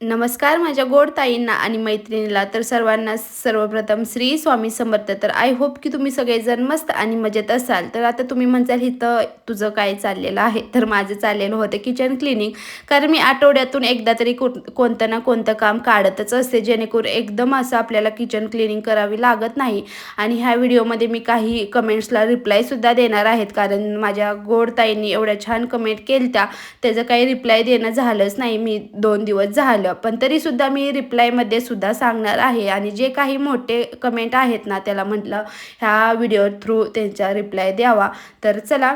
नमस्कार माझ्या गोड ताईंना आणि मैत्रिणीला. तर सर्वांना सर्वप्रथम श्री स्वामी समर्थ. तर आय होप की तुम्ही सगळेजण मस्त आणि मजेत असाल. तर आता तुम्ही म्हणजाल इथं तुझं काय चाललेलं आहे? तर माझं चाललेलं होतं किचन क्लिनिंग कारण मी आठवड्यातून एकदा तरी कोणतं ना कोणतं काम काढतच असते. जेणेकरून एकदम असं आपल्याला किचन क्लिनिंग करावी लागत नाही. आणि ह्या व्हिडिओमध्ये मी काही कमेंट्सला रिप्लायसुद्धा देणार आहेत. कारण माझ्या गोड ताईंनी एवढ्या छान कमेंट केल्या त्याचं काही रिप्लाय देणं झालंच नाही. मी दोन दिवस झालं. पण तरीसुद्धा मी रिप्लायमध्ये सुद्धा सांगणार आहे. आणि जे काही मोठे कमेंट आहेत ना त्याला म्हटलं ह्या व्हिडिओ थ्रू त्यांचा रिप्लाय द्यावा. तर चला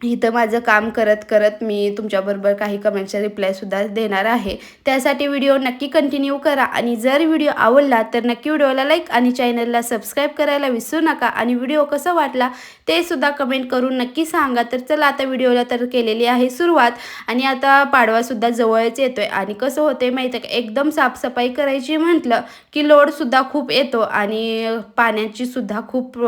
इथं माझं काम करत करत मी तुमच्याबरोबर काही कमेंटचा रिप्लायसुद्धा देणार आहे. त्यासाठी व्हिडिओ नक्की कंटिन्यू करा आणि जर व्हिडिओ आवडला तर नक्की व्हिडिओला लाईक आणि चॅनलला सबस्क्राईब करायला विसरू नका आणि व्हिडिओ कसा वाटला ते सुद्धा कमेंट करून नक्की सांगा. तर चला आता व्हिडिओला तर केलेली आहे सुरुवात आणि आता पाडवासुद्धा जवळच येतो आहे आणि कसं होते माहिती आहे का? एकदम साफसफाई करायची म्हटलं की लोडसुद्धा खूप येतो आणि पाण्याची सुद्धा खूप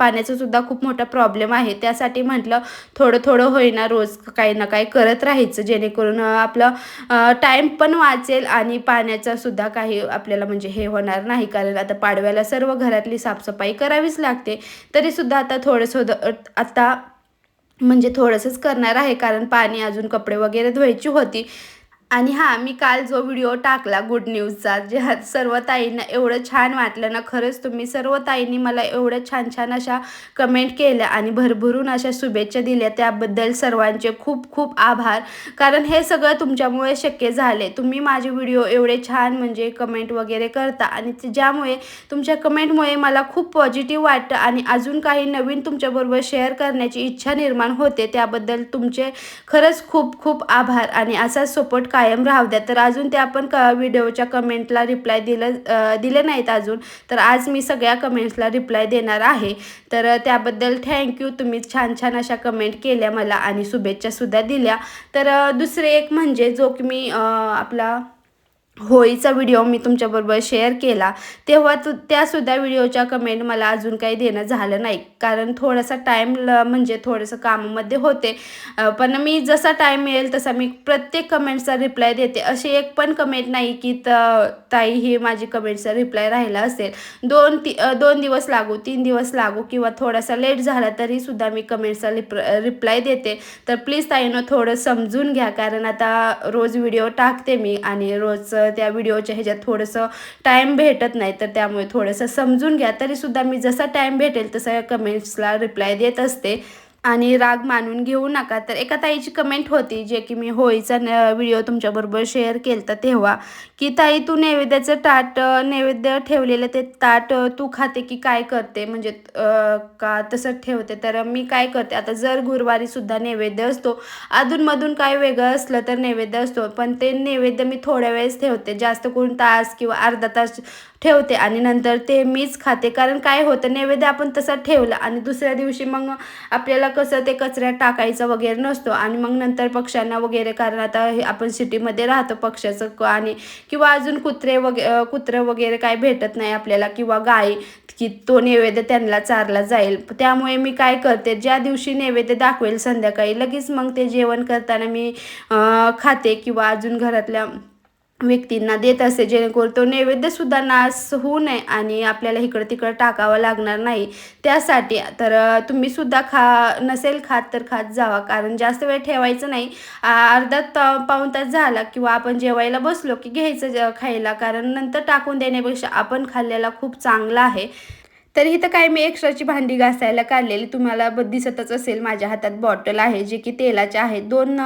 पाण्याचासुद्धा खूप मोठा प्रॉब्लेम आहे. त्यासाठी म्हटलं थोडं थोडं थोडं होईना रोज काही ना काही करत राहायचं जेणेकरून आपलं टाईम पण वाचेल आणि पाण्याचा सुद्धा काही आपल्याला म्हणजे हे होणार नाही. कारण आता पाडव्याला सर्व घरातली साफसफाई करावीच लागते. तरीसुद्धा आता थोडंसं आता म्हणजे थोडंसंच करणार आहे. कारण पाणी अजून कपडे वगैरे धुवायची होती. आणि हां मी काल जो व्हिडिओ टाकला गुड न्यूजचा जे सर्व ताईंना एवढं छान वाटलं ना खरंच तुम्ही सर्व ताईंनी मला एवढं छान छान अशा कमेंट केल्या आणि भरभरून अशा शुभेच्छा दिल्या. त्याबद्दल सर्वांचे खूप खूप आभार. कारण हे सगळं तुमच्यामुळे शक्य झाले तुम्ही माझे व्हिडिओ एवढे छान म्हणजे कमेंट वगैरे करता आणि ज्यामुळे तुमच्या कमेंटमुळे मला खूप पॉझिटिव्ह वाटतं आणि अजून काही नवीन तुमच्याबरोबर शेअर करण्याची इच्छा निर्माण होते. त्याबद्दल तुमचे खरंच खूप खूप आभार आणि असा सपोर्ट कायम राहू द्या. तर अजून ते आपण क व्हिडिओच्या कमेंटला रिप्लाय दिलं दिले नाहीत अजून. तर आज मी सगळ्या कमेंट्सला रिप्लाय देणार आहे. तर त्याबद्दल थँक्यू तुम्ही छान छान अशा कमेंट केल्या मला आणि शुभेच्छासुद्धा दिल्या. तर दुसरे एक म्हणजे जो की मी आपला होळीचा व्हिडिओ मी तुमच्याबरोबर शेअर केला तेव्हा तू त्यासुद्धा व्हिडिओच्या कमेंट मला अजून काही देणं झालं नाही. कारण थोडासा टाईम म्हणजे थोडंसं कामामध्ये होते. पण मी जसा टाईम मिळेल तसा मी प्रत्येक कमेंटचा रिप्लाय देते. अशी एक पण कमेंट नाही की त ताई ही माझी कमेंटचा रिप्लाय राहिला असेल. दोन ती दोन दिवस लागू तीन दिवस लागू किंवा थोडासा लेट झाला तरीसुद्धा मी कमेंटचा रिप रिप्लाय देते. तर प्लीज ताईनं थोडं समजून घ्या. कारण आता रोज व्हिडिओ टाकते मी आणि रोज त्या व्हिडिओच्या ह्याच्यात थोडंसं टाईम भेटत नाही तर त्यामुळे थोडंसं समजून घ्या. तरीसुद्धा मी जसा टाईम भेटेल तसा कमेंट्सला रिप्लाय देत असते. आणि राग मानून घेऊ नका. तर एका ताईची कमेंट होती जे की मी होळीचा व्हिडिओ तुमच्याबरोबर शेअर केलं तर तेव्हा की ताई तू नैवेद्याचं ताट नैवेद्य ठेवलेलं ते ताट तू खाते की काय करते? म्हणजे का तसं ठेवते? तर मी काय करते? आता जर गुरुवारीसुद्धा नैवेद्य असतो अधूनमधून काय वेगळं असलं तर नैवेद्य असतो. पण ते नैवेद्य मी थोड्या वेळेस ठेवते. जास्त करून तास किंवा अर्धा तास ठेवते आणि नंतर ते मीच खाते. कारण काय होतं? नैवेद्य आपण तसा ठेवलं आणि दुसऱ्या दिवशी मग आपल्याला कसं ते कचऱ्यात टाकायचं वगैरे नसतो. आणि मग नंतर पक्ष्यांना वगैरे कारण आता आपण सिटीमध्ये राहतो पक्ष्याचं आणि किंवा अजून कुत्रे वगैरे कुत्रं वगैरे काय भेटत नाही आपल्याला किंवा गाय की तो नैवेद्य त्यांना चारला जाईल. त्यामुळे मी काय करते ज्या दिवशी नैवेद्य दाखवेल संध्याकाळी लगेच मग ते जेवण करताना मी खाते किंवा अजून घरातल्या व्यक्तींना देत असते जेणेकरून तो नैवेद्यसुद्धा नाश होऊ नये आणि आपल्याला इकडं तिकडं टाकावं लागणार नाही. त्यासाठी तर तुम्हीसुद्धा खा नसेल खात तर खात जावा. कारण जास्त वेळ ठेवायचं नाही. अर्धा पाऊन तास झाला किंवा आपण जेवायला बसलो की घ्यायचं खायला. कारण नंतर टाकून देण्यापेक्षा आपण खाल्लेला खूप चांगला आहे. तर इथं काय मी एक्स्ट्राची भांडी घासायला काढलेली तुम्हाला दिसतच असेल माझ्या हातात बॉटल आहे जे की तेलाचे आहे. दोन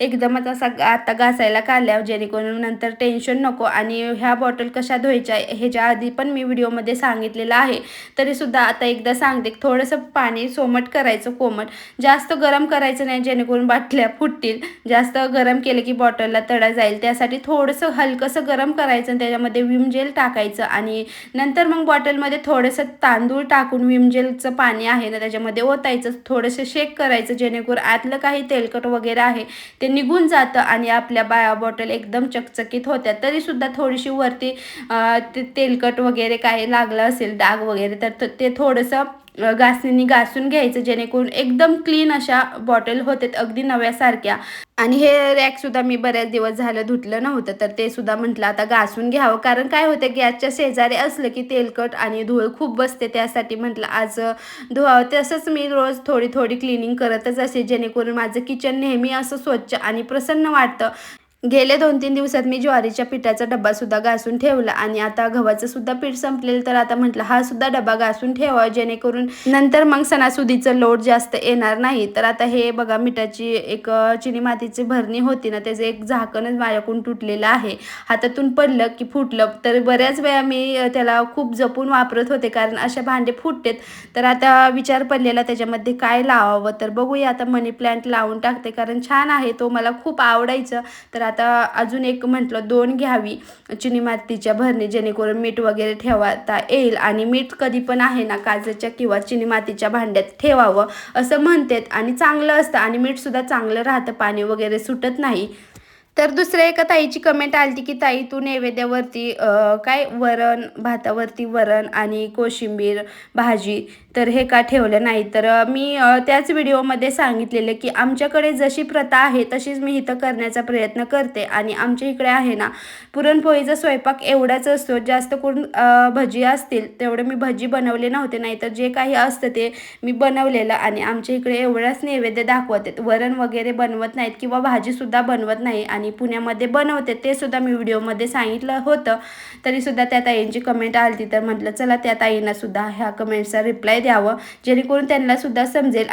एकदमच असा आता घासायला काढल्या जेणेकरून नंतर टेन्शन नको आणि ह्या बॉटल कशा धुवायच्या ह्याच्या आधी पण मी व्हिडिओमध्ये सांगितलेलं आहे. तरीसुद्धा आता एकदा सांगते थोडंसं पाणी सोमट करायचं कोमट. जास्त गरम करायचं नाही जेणेकरून बाटल्या फुटतील. जास्त गरम केलं की बॉटलला तडा जाईल. त्यासाठी थोडंसं हलकंसं गरम करायचं आणि त्याच्यामध्ये विम जेल टाकायचं आणि नंतर मग बॉटलमध्ये थोडंसं ता तांदूळ टाकून विमजेलचं पाणी आहे ना त्याच्यामध्ये ओतायचं थोडंसं शेक करायचं जेणेकरून आतलं काही तेलकट वगैरे आहे ते निघून जातं आणि आपल्या बाया बॉटल एकदम चकचकीत होत्या. तरीसुद्धा थोडीशी वरती ते तेलकट वगैरे काही लागलं असेल डाग वगैरे तर ते थोडंसं घासणीने घासून घ्यायचं जेणेकरून एकदम क्लीन अशा बॉटल होतात अगदी नव्यासारख्या. आणि हे रॅकसुद्धा मी बऱ्याच दिवस झालं धुतलं नव्हतं तर ते सुद्धा म्हटलं आता घासून घ्यावं. कारण काय होतं गॅसच्या शेजारी असलं की तेलकट आणि धूळ खूप बसते त्यासाठी म्हटलं आज धुवावं. तसंच मी रोज थोडी थोडी क्लिनिंग करतच असे जेणेकरून माझं किचन नेहमी असं स्वच्छ आणि प्रसन्न वाटतं. गेले दोन तीन दिवसात मी ज्वारीच्या पिठाचा डब्बा सुद्धा घासून ठेवला आणि आता गव्हाचं सुद्धा पीठ संपलेलं. तर आता म्हटलं हा सुद्धा डबा घासून ठेवा जेणेकरून नंतर मग सणासुदीचं लोड जास्त येणार नाही. तर आता हे बघा मिठाची एक चिनी मातीची भरणी होती ना त्याचं एक झाकणच माझ्याकडून तुटलेलं आहे. हातातून पडलं की फुटलं. तर बऱ्याच वेळा मी त्याला खूप जपून वापरत होते कारण अशा भांडे फुटतेत. तर आता विचार पडलेला त्याच्यामध्ये काय लावावं? तर बघूया आता मनी प्लांट लावून टाकते कारण छान आहे तो मला खूप आवडायचं. तर आता अजून एक म्हटलं दोन घ्यावी चिनी मातीच्या भरणी जेणेकरून मीठ वगैरे ठेवता येईल आणि मीठ कधी पण आहे ना काचेच्या किंवा चिनी मातीच्या भांड्यात ठेवावं असं म्हणतात. आणि चांगलं असतं आणि मीठसुद्धा चांगलं राहतं पाणी वगैरे सुटत नाही. तर दुसऱ्या एका ताईची कमेंट आली की ताई तू नैवेद्यावरती काय वरण भातावरती वरण आणि कोशिंबीर भाजी तर हे का ठेवलं नाही? तर मी त्याच व्हिडिओमध्ये सांगितलेलं की आमच्याकडे जशी प्रथा आहे तशीच मी इथं करण्याचा प्रयत्न करते आणि आमच्या इकडे आहे ना पुरणपोळीचा स्वयंपाक एवढाच असतो जास्त करून भजी असतील तेवढे मी भजी बनवले नव्हते नाही तर जे काही असतं ते मी बनवलेलं आणि आमच्या इकडे एवढाच नैवेद्य दाखवत आहेत वरण वगैरे बनवत नाहीत किंवा भाजीसुद्धा बनवत नाही आणि पुण्यामध्ये बनवते ते सुद्धा मी व्हिडिओमध्ये सांगितलं होतं. तरीसुद्धा त्या ताईंची कमेंट आली तर म्हटलं चला त्या ताईंना सुद्धा ह्या कमेंटचा रिप्लाय द्यावं जेणेकरून त्यांना सुद्धा समजेल.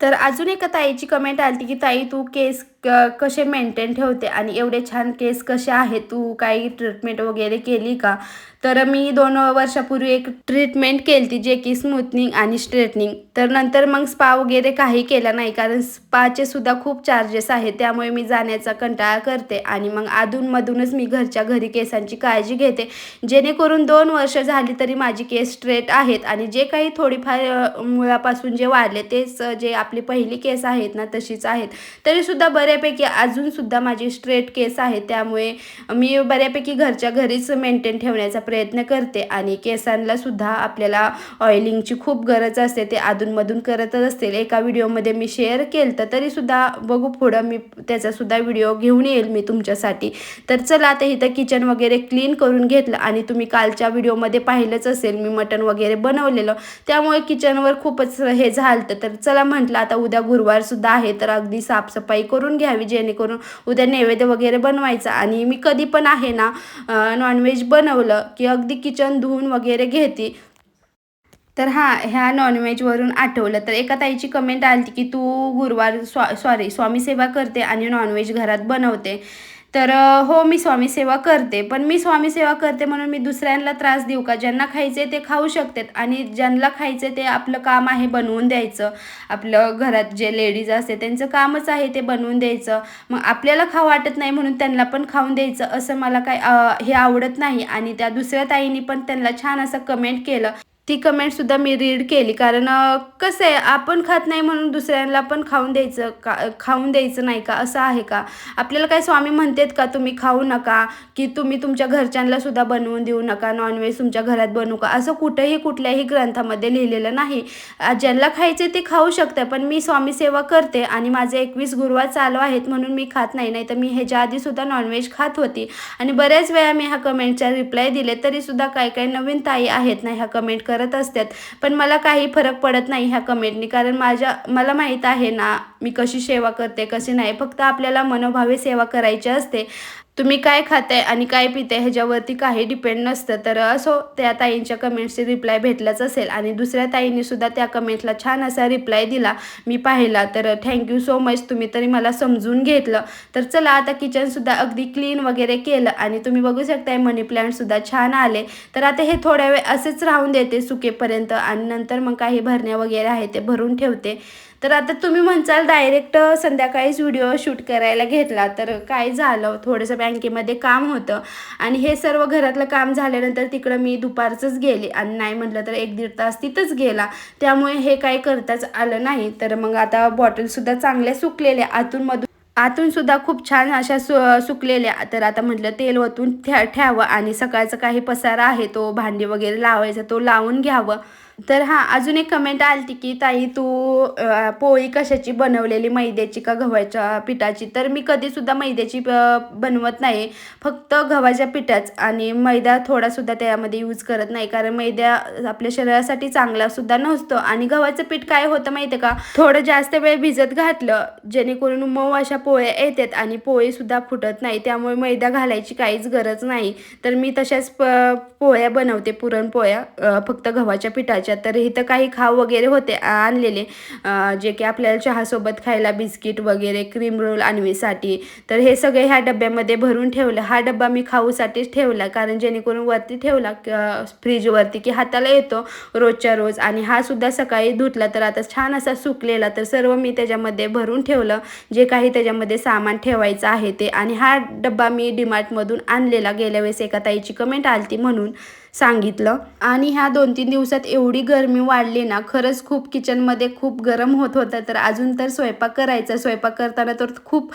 तर अजून एका ताईची कमेंट आली की ताई तू केस क- कसे मेंटेन ठेवते आणि एवढे छान केस कसे आहेत? तू काही ट्रीटमेंट वगैरे केली का? तर मी दोन वर्षापूर्वी एक ट्रीटमेंट केली ती जे की स्मूथनिंग आणि स्ट्रेटनिंग तर नंतर मग स्पा वगैरे काही केला नाही कारण स्पाचे सुद्धा खूप चार्जेस आहेत. त्यामुळे मी जाण्याचा कंटाळा करते आणि मग अधूनमधूनच मी घरच्या घरी केसांची काळजी घेते. जेणेकरून दोन वर्ष झाली तरी माझी केस स्ट्रेट आहेत आणि जे काही थोडीफार मुळापासून जे वाढले तेच जे आपली पहिली केस आहेत ना तशीच आहेत. तरीसुद्धा बऱ्यापैकी अजूनसुद्धा माझी स्ट्रेट केस आहेत त्यामुळे मी बऱ्यापैकी घरच्या घरीच मेंटेन ठेवण्याचा प्रयत्न करते आणि केसांना सुद्धा आपल्याला ऑइलिंगची खूप गरज असते ते अधूनमधून करतच असतील. एका व्हिडिओमध्ये मी शेअर केलं तर तरीसुद्धा बघू पुढं मी त्याचासुद्धा व्हिडिओ घेऊन येईल मी तुमच्यासाठी. तर चला आता इथं किचन वगैरे क्लीन करून घेतलं आणि तुम्ही कालच्या व्हिडिओमध्ये पाहिलंच असेल मी मटण वगैरे बनवलेलं. त्यामुळे किचनवर खूपच हे झालं तर चला म्हटलं आता उद्या गुरुवारसुद्धा आहे तर अगदी साफसफाई करून घ्यावी जेणेकरून उद्या नैवेद्य वगैरे बनवायचा. आणि मी कधी पण आहे ना नॉनव्हेज बनवलं की अगदी किचन धुवून वगैरे घेते. तर हां ह्या नॉनव्हेजवरून आठवलं. तर एका ताईची कमेंट आली की तू गुरुवार स्वा सॉरी स्वामी सेवा करते आणि नॉनव्हेज घरात बनवते. तर हो मी स्वामी सेवा करते. पण मी स्वामी सेवा करते म्हणून मी दुसऱ्यांना त्रास देऊ का? ज्यांना खायचे ते खाऊ शकतात आणि ज्यांना खायचे ते आपलं काम आहे बनवून द्यायचं. आपलं घरात जे लेडीज असते त्यांचं कामच आहे ते बनवून द्यायचं. मग आपल्याला खाऊ वाटत नाही म्हणून त्यांना पण खाऊन द्यायचं असं मला काय हे आवडत नाही. आणि त्या दुसऱ्या ताईंनी पण त्यांना छान असं कमेंट केलं. ती कमेंटसुद्धा मी रीड केली. कारण कसं आहे आपण खात नाही म्हणून दुसऱ्यांना पण खाऊन द्यायचं का खाऊन द्यायचं नाही का? असं आहे का? आपल्याला काय स्वामी म्हणतात का तुम्ही खाऊ नका की तुम्ही तुमच्या घरच्यांना सुद्धा बनवून देऊ नका नॉनव्हेज तुमच्या घरात बनवू का? असं कुठंही कुठल्याही ग्रंथामध्ये लिहिलेलं नाही. ज्यांना खायचे ते खाऊ शकतं पण मी स्वामी सेवा करते आणि माझे एकवीस गुरुवार चालू आहेत म्हणून मी खात नाही. नाही तर मी ह्याच्या आधीसुद्धा नॉनव्हेज खात होती. आणि बऱ्याच वेळा मी ह्या कमेंटच्या रिप्लाय दिले तरीसुद्धा काही काही नवीन ताई आहेत ना ह्या कमेंट करत असतात. पण मला काही फरक पडत नाही ह्या कमेंटनी. कारण माझ्या मला माहीत आहे ना मी कशी सेवा करते कशी नाही. फक्त आपल्याला मनोभावे सेवा करायची असते. तुम्ही काय खाताय आणि काय पिताय ह्याच्यावरती काही डिपेंड नसतं. तर असो त्या ताईंच्या कमेंट्सची रिप्लाय भेटलाच असेल आणि दुसऱ्या ताईंनी सुद्धा त्या कमेंटला छान असा रिप्लाय दिला. मी पाहिला. तर थँक्यू सो मच तुम्ही तरी मला समजून घेतलं. तर चला आता किचनसुद्धा अगदी क्लीन वगैरे केलं आणि तुम्ही बघू शकताय मनी प्लांटसुद्धा छान आले. तर आता हे थोड्या वेळ असेच राहून देते सुकेपर्यंत आणि नंतर मग काही भरण्या वगैरे आहे ते भरून ठेवते. तर आता तुम्ही म्हणचाल डायरेक्ट संध्याकाळीच व्हिडिओ शूट करायला घेतला. तर काय झालं? थोडंसं बँकेमध्ये काम होतं. आणि हे सर्व घरातलं काम झाल्यानंतर तिकडं मी दुपारचंच गेले. आणि नाही म्हटलं तर एक दीड तास तिथंच गेला. त्यामुळे हे काही करताच आलं नाही. तर मग आता बॉटलसुद्धा चांगल्या सुकलेल्या. आतून मधून आतून सुद्धा खूप छान अशा सु सुकलेल्या. तर आता म्हटलं तेल ओतून ठ्या ठ्यावं. आणि सकाळचं काही पसारा आहे तो भांडी वगैरे लावायचा तो लावून घ्यावं. तर हां अजून एक कमेंट आलती की ताई तू पोळी कशाची बनवलेली? मैद्याची का गव्हाच्या पिठाची? तर मी कधीसुद्धा मैद्याची बनवत नाही. फक्त गव्हाच्या पिठाच आणि मैदा थोडासुद्धा त्यामध्ये यूज करत नाही. कारण मैदा आपल्या शरीरासाठी चांगलासुद्धा नसतो. आणि गव्हाचं पीठ काय होतं माहिती आहे का? थोडं जास्त वेळ भिजत घातलं जेणेकरून मऊ अशा पोळ्या येतात आणि पोळीसुद्धा फुटत नाही. त्यामुळे मैदा घालायची काहीच गरज नाही. तर मी तशाच प पोळ्या बनवते पुरणपोळ्या फक्त गव्हाच्या पिठाची करायच्या तर इथं काही खाऊ वगैरे होते आणलेले. जे की आपल्याला चहासोबत खायला बिस्किट वगैरे क्रीम रोल आणवीसाठी तर हे सगळे ह्या डब्यामध्ये भरून ठेवलं. हा डब्बा मी खाऊसाठीच ठेवला. कारण जेणेकरून वरती ठेवला फ्रीजवरती की हाताला येतो रोजच्या रोज. आणि हा सुद्धा सकाळी धुतला तर आता छान असा सुकलेला. तर सर्व मी त्याच्यामध्ये भरून ठेवलं. जे काही त्याच्यामध्ये सामान ठेवायचं आहे ते. आणि हा डब्बा मी डीमार्टमधून आणलेला. गेल्या वेळेस एका ताईची कमेंट आलती म्हणून. सांगितलं. आणि ह्या दोन तीन दिवसात एवढी गरमी वाढली ना खरंच खूप किचनमध्ये खूप गरम होत होतं. तर अजून तर स्वयंपाक करायचा. स्वयंपाक करताना तर खूप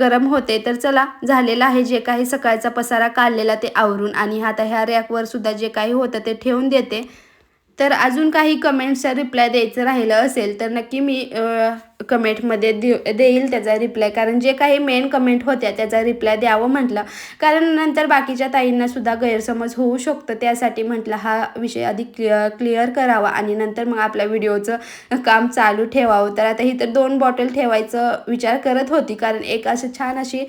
गरम होते. तर चला झालेलं आहे जे काही सकाळचा पसारा काढलेला ते आवरून. आणि आता ह्या रॅकवर सुद्धा जे काही होतं ते ठेवून देते. तर अजून काही कमेंट्सचा रिप्लाय द्यायचं राहिलं असेल तर नक्की मी कमेंटमध्ये दे देईल त्याचा रिप्लाय कारण जे काही मेन कमेंट होत्या त्याचा रिप्लाय द्यावं म्हटलं. कारण नंतर बाकीच्या ताईंना सुद्धा गैरसमज होऊ शकतं. त्यासाठी म्हटलं हा विषय आधी क्लिअर क्लिअर करावा आणि नंतर मग आपल्या व्हिडिओचं काम चालू ठेवावं. तर आता ही तर दोन बॉटल ठेवायचं विचार करत होती. कारण एक असं छान अशी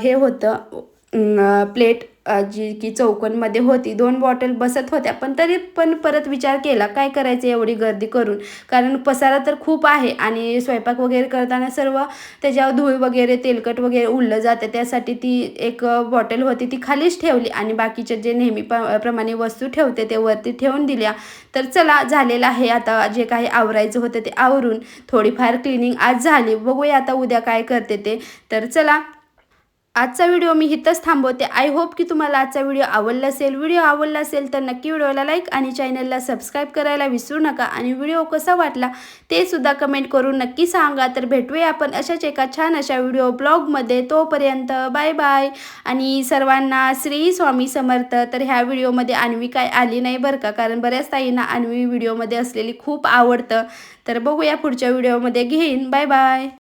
हे होतं प्लेट जी की चौकोनमध्ये होती दोन बॉटल बसत होत्या पण तरी पण परत विचार केला काय करायचं एवढी गर्दी करून? कारण पसारा तर खूप आहे आणि स्वयंपाक वगैरे करताना सर्व त्याच्यावर धूळ वगैरे तेलकट वगैरे उडलं जातं. त्यासाठी ती एक बॉटल होती ती खालीच ठेवली आणि बाकीचे जे नेहमी प्रमाणे वस्तू ठेवते ते वरती ठेवून दिल्या. तर चला झालेलं आहे. आता जे काही आवरायचं होतं ते आवरून थोडीफार क्लिनिंग आज झाली. बघूया आता उद्या काय करते ते. तर चला आजचा व्हिडिओ मी इथंच थांबवते. आय होप की तुम्हाला आजचा व्हिडिओ आवडला असेल. व्हिडिओ आवडला असेल तर नक्की व्हिडिओला लाईक आणि चॅनलला सबस्क्राईब करायला विसरू नका. आणि व्हिडिओ कसा वाटला ते सुद्धा कमेंट करून नक्की सांगा. तर भेटूया आपण अशाच एका छान अशा व्हिडिओ ब्लॉगमध्ये तोपर्यंत बाय बाय आणि सर्वांना श्री स्वामी समर्थ. तर ह्या व्हिडिओमध्ये अन्वी काय आली नाही बरं का? कारण बऱ्याच ताईंना अन्वी व्हिडिओमध्ये असलेली खूप आवडतं. तर बघूया पुढच्या व्हिडिओमध्ये घेईन. Bye bye